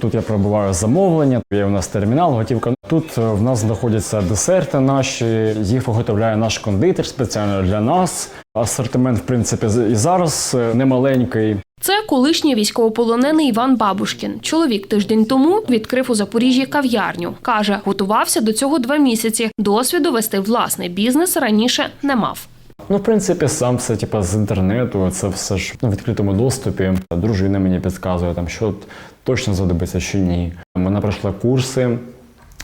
Тут я пробуваю замовлення, є у нас термінал, готівка. Тут е, в нас знаходяться десерти наші, їх виготовляє наш кондитер спеціально для нас. Асортимент, в принципі, і зараз е, немаленький. Це колишній військовополонений Іван Бабушкін. Чоловік тиждень тому відкрив у Запоріжжі кав'ярню. Каже, готувався до цього два місяці. Досвіду вести власний бізнес раніше не мав. Ну, в принципі, сам все типу, з інтернету, це все ж ну, в відкритому доступі. Дружина мені підказує, там, що точно задобиться, що ні. Вона пройшла курси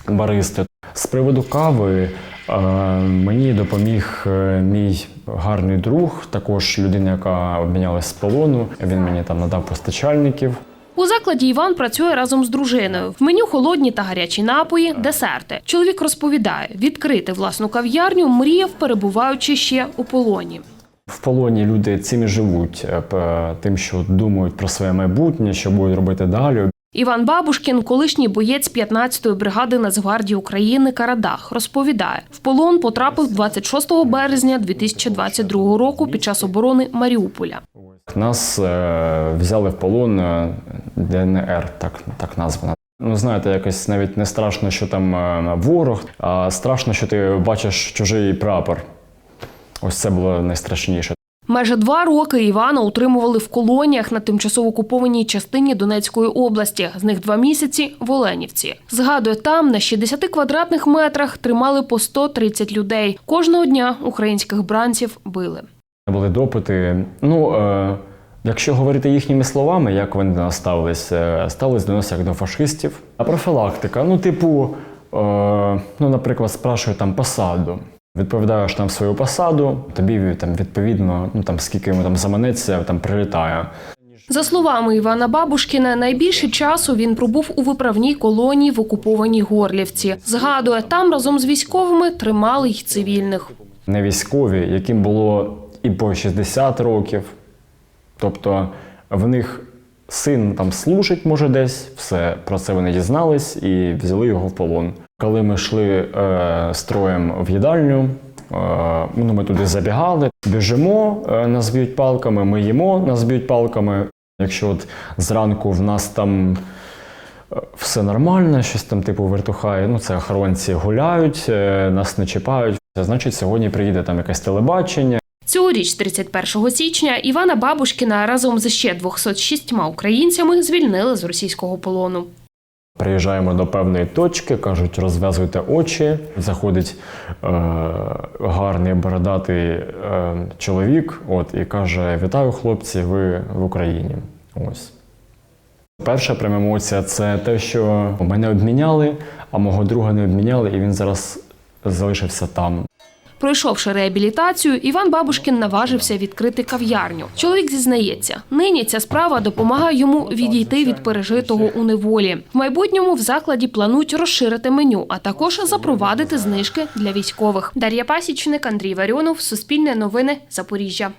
баристи. З приводу кави е, мені допоміг е, мій гарний друг, також людина, яка обмінялась з полону. Він мені там надав постачальників. У закладі Іван працює разом з дружиною. В меню холодні та гарячі напої, десерти. Чоловік розповідає, відкрити власну кав'ярню мріяв, перебуваючи ще у полоні. В полоні люди цим і живуть, е, тим, що думають про своє майбутнє, що будуть робити далі. Іван Бабушкін, колишній боєць 15-ї бригади Нацгвардії України Карадах, розповідає, в полон потрапив 26 березня 2022 року під час оборони Маріуполя. Нас е, взяли в полон е, ДНР, так, так названа. Ну, знаєте, якось навіть не страшно, що там ворог, а страшно, що ти бачиш чужий прапор. Ось це було найстрашніше. Майже два роки Івана утримували в колоніях на тимчасово окупованій частині Донецької області. З них два місяці в Оленівці. Згадує, там на 60 квадратних метрах тримали по 130 людей. Кожного дня українських бранців били. Були допити. Ну, е, якщо говорити їхніми словами, як вони до нас ставились, е, ставились до нас як до фашистів. А профілактика, ну, типу, е, ну, наприклад, спрашують там посаду. Відповідаєш там свою посаду, тобі там відповідно, ну там скільки йому там заманеться, там прилітає. За словами Івана Бабушкіна, найбільше часу він пробув у виправній колонії в окупованій Горлівці. Згадує, там разом з військовими тримали й цивільних. не військові, яким було і по 60 років. Тобто в них син там служить, може, десь, все про це вони дізнались і взяли його в полон. Коли ми йшли е, строєм в їдальню, е, ну, ми туди забігали, біжимо, е, нас б'ють палками, ми їмо, нас б'ють палками. Якщо от зранку в нас там е, все нормально, щось там типу вертухає, ну це охоронці гуляють, е, нас не чіпають. Значить, сьогодні приїде там якесь телебачення. Цьогоріч, 31 січня, Івана Бабушкіна разом з ще 206 українцями звільнили з російського полону. Приїжджаємо до певної точки, кажуть, розв'язуйте очі. Заходить е, гарний бородатий е, чоловік, от і каже: Вітаю, хлопці, ви в Україні. Ось. Перша пряма емоція це те, що мене обміняли, а мого друга не обміняли, і він зараз залишився там. Пройшовши реабілітацію, Іван Бабушкін наважився відкрити кав'ярню. Чоловік зізнається, нині ця справа допомагає йому відійти від пережитого у неволі. В майбутньому в закладі планують розширити меню, а також запровадити знижки для військових. Дар'я Пасічник, Андрій Варіонов, Суспільне новини, Запоріжжя.